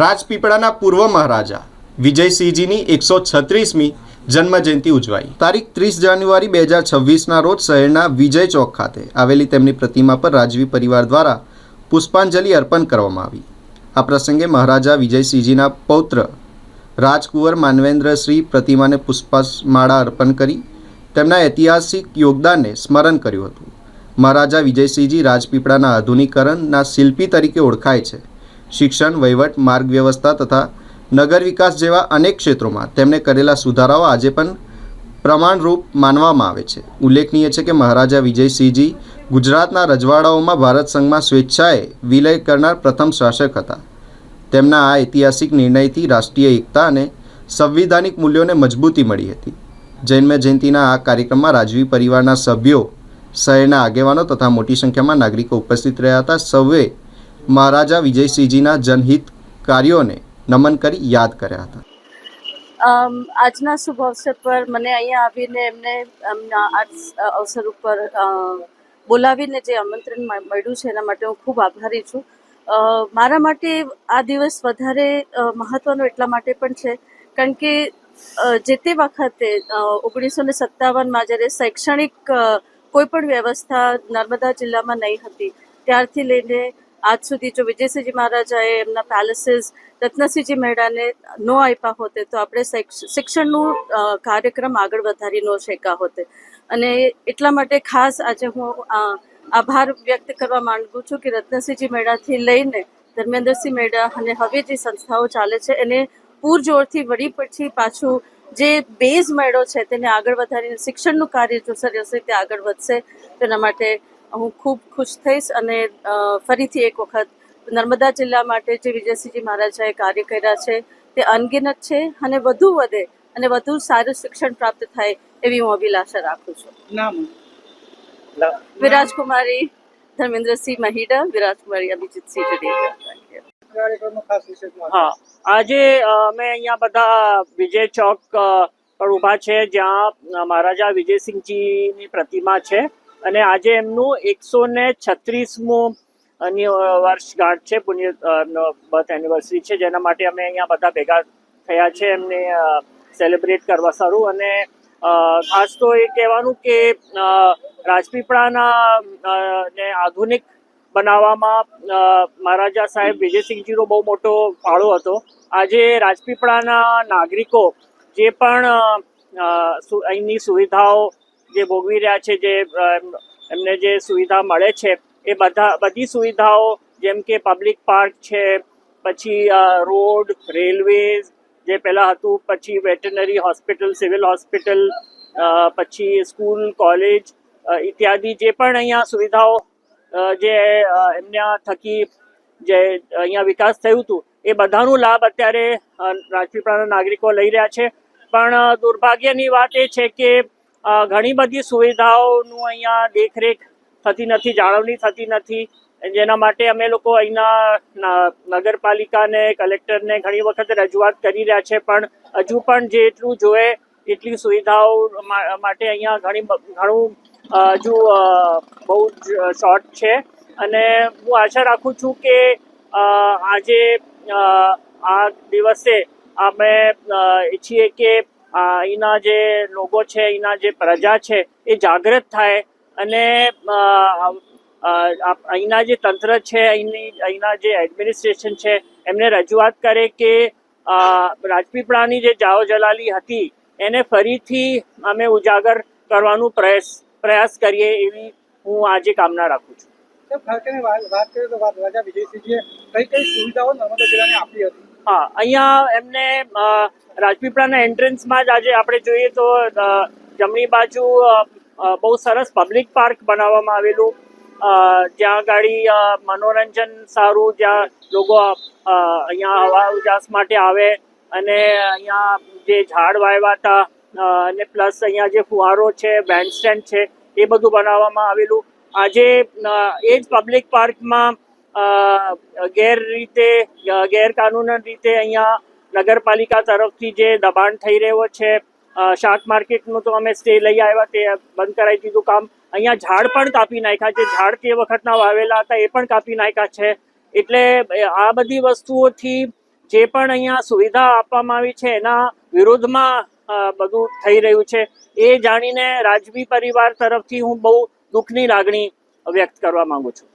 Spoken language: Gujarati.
રાજપીપળાના પૂર્વ મહારાજા વિજયસિંહજીની એકસો છત્રીસમી જન્મજયંતિ ઉજવાઈ. તારીખ ત્રીસ જાન્યુઆરી બે હજાર છવ્વીસના રોજ શહેરના વિજય ચોક ખાતે આવેલી તેમની પ્રતિમા પર રાજવી પરિવાર દ્વારા પુષ્પાંજલિ અર્પણ કરવામાં આવી. આ પ્રસંગે મહારાજા વિજયસિંહજીના પૌત્ર રાજકુંવર માનવેન્દ્રશ્રી પ્રતિમાને પુષ્પમાળા અર્પણ કરી તેમના ઐતિહાસિક યોગદાનને સ્મરણ કર્યું હતું. મહારાજા વિજયસિંહજી રાજપીપળાના આધુનિકરણના શિલ્પી તરીકે ઓળખાય છે. શિક્ષણ, વહીવટ, માર્ગ વ્યવસ્થા તથા નગર વિકાસ જેવા અનેક ક્ષેત્રોમાં તેમણે કરેલા સુધારાઓ આજે પણ પ્રમાણરૂપ માનવામાં આવે છે. ઉલ્લેખનીય છે કે મહારાજા વિજયસિંહજી ગુજરાતના રજવાડાઓમાં ભારત સંઘમાં સ્વેચ્છાએ વિલય કરનાર પ્રથમ શાસક હતા. તેમના આ ઐતિહાસિક નિર્ણયથી રાષ્ટ્રીય એકતા અને સંવિધાનિક મૂલ્યોને મજબૂતી મળી હતી. જૈન જયંતિના આ કાર્યક્રમમાં રાજવી પરિવારના સભ્યો, શહેરના આગેવાનો તથા મોટી સંખ્યામાં નાગરિકો ઉપસ્થિત રહ્યા હતા. સૌએ મહારાજા વિજયસિંહજીના જનહિત કાર્યોને નમન કરી યાદ કર્યા હતા. આજના શુભ અવસર પર મને અહીંયા આવીને એમને એમના આ અવસર ઉપર બોલાવીને જે આમંત્રણ મળ્યું છે એના માટે હું ખૂબ આભારી છું. મારા માટે આ દિવસ વધારે મહત્ત્વનો એટલા માટે પણ છે, કારણ કે જે તે વખતે ઓગણીસો ને સત્તાવનમાં જ્યારે શૈક્ષણિક કોઈ પણ વ્યવસ્થા નર્મદા જિલ્લામાં નહીં હતી, ત્યારથી લઈને આજ સુધી જો વિજયસિંહજી મહારાજાએ એમના પેલેસીસ રત્નસિંહજી મહેડાને ન આપ્યા હોતે, તો આપણે શૈક્ષ- શિક્ષણનું કાર્યક્રમ આગળ વધારી ન શક્યા હોતે. અને એટલા માટે ખાસ આજે હું આભાર વ્યક્ત કરવા માંગુ છું કે રત્નસિંહજી મેળાથી લઈને ધર્મેન્દ્રસિંહ મેળા અને હવે જે સંસ્થાઓ ચાલે છે. એને પૂરજોરથી વળી પછી પાછું જે બેઝ મેળો છે તેને આગળ વધારીને શિક્ષણનું કાર્ય જો સરસ રીતે આગળ વધશે, તેના માટે હું ખૂબ ખુશ થઈશ અને ફરીથી એક વખત નર્મદા જિલ્લા માટે જે વિજયસિંહજી મહારાજાએ કાર્ય કર્યા છે તે અનગિનત છે અને વધુ વધે અને વધુ સારું શિક્ષણ પ્રાપ્ત થાય એવી હું અભિલાષા રાખું છું. વિરાજકુમારી ધર્મેન્દ્રસિંહ મહિડા વિરાજકુમારી અભિજીતસિંહ જડેજા. હા આજે અ, અમે અહીંયા બધા વિજય ચોક પર ઊભા છે જ્યાં મહારાજા વિજયસિંહજીની પ્રતિમા છે. અને આજે એમનું એકસો ને છત્રીસમું વર્ષગાંઠ છે, પુણ્ય બર્થ એનિવર્સરી છે, જેના માટે અમે અહીંયા બધા ભેગા થયા છે, એમને સેલિબ્રેટ કરવા સારું. અને ખાસ તો એ કહેવાનું કે રાજપીપળાના ને આધુનિક બનાવવામાં મહારાજા સાહેબ વિજયસિંહજીનો બહુ મોટો ફાળો હતો. આજે રાજપીપળાના નાગરિકો જે પણ અહીંની સુવિધાઓ જે ભોગવી રહ્યા છે, જે એમને જે સુવિધા મળે છે, એ બધા, બધી સુવિધાઓ જેમ કે પબ્લિક પાર્ક છે, પછી રોડ રેલવેઝ જે પહેલાં હતું, પછી વેટરનરી હોસ્પિટલ સિવિલ હોસ્પિટલ પછી સ્કૂલ કોલેજ ઇત્યાદિ જે પણ અહીંયા સુવિધાઓ જે એમના થકી જે અહીંયા વિકાસ થયું હતું, એ બધાનું લાભ અત્યારે રાજપીપળાના નાગરિકો લઈ રહ્યા છે. પણ દુર્ભાગ્યની વાત એ છે કે ઘણી બધી સુવિધાઓનું અહીંયા દેખરેખ થતી નથી, જાળવણી થતી નથી. જેના માટે અમે લોકો અહીંના નગરપાલિકાને, કલેક્ટરને ઘણી વખત રજૂઆત કરી રહ્યા છે, પણ હજુ પણ જેટલું જોઈએ, એટલી સુવિધાઓ માટે અહીંયા ઘણી ઘણું હજુ બહુ જ શોર્ટ છે. અને હું આશા રાખું છું કે આજે આ દિવસે અમે ઈચ્છીએ કે અહીંના જે લોકો છે અહીંના જે પ્રજા છે, એ જાગૃત થાય અને અહીંના જે તંત્ર છે અહીંની અહીંના જે એડમિનિસ્ટ્રેશન છે, એમને રજૂઆત કરે કે રાજપીપળાની જે જાઓ જલાલી હતી, એને ફરીથી અમે ઉજાગર કરવાનું પ્રયાસ પ્રયાસ કરીએ એવી હું આજે કામના રાખું છું. વાત કરીએ તો રાજા વિજયસિંહજીએ કઈ કઈ સુવિધાઓ નર્મદા જિલ્લાને આપી હતી? હા, અહીંયા એમને રાજપીપળાના એન્ટ્રન્સમાં જ આજે આપણે જોઈએ તો જમણી બાજુ બહુ સરસ પબ્લિક પાર્ક બનાવવામાં આવેલું. જ્યાં ગાડી મનોરંજન સારું, જ્યાં લોકો અહીંયા હવા ઉજાસ માટે આવે અને અહીંયા જે ઝાડ વાવ્યા હતા અને પ્લસ અહીંયા જે ફુવારો છે બેન્ડ સ્ટેન્ડ છે, એ બધું બનાવવામાં આવેલું. આજે એ જ પબ્લિક પાર્કમાં ગેર રીતે ગેરકાનૂન રીતે અહીંયા નગરપાલિકા તરફથી જે દબાણ થઈ રહ્યો છે શાક માર્કેટનું તો અમે સ્ટે લઈ આવ્યા, તે બંધ કરાવી દીધું કામ. અહીંયા ઝાડ પણ કાપી નાખ્યા છે, ઝાડ તે વખતના વાવેલા હતા, એ પણ કાપી નાખ્યા છે. એટલે આ બધી વસ્તુઓથી જે પણ અહીંયા સુવિધા આપવામાં આવી છે, એના વિરોધમાં બધું થઈ રહ્યું છે. એ જાણીને રાજવી પરિવાર તરફથી હું બહુ દુઃખની લાગણી વ્યક્ત કરવા માંગુ છું.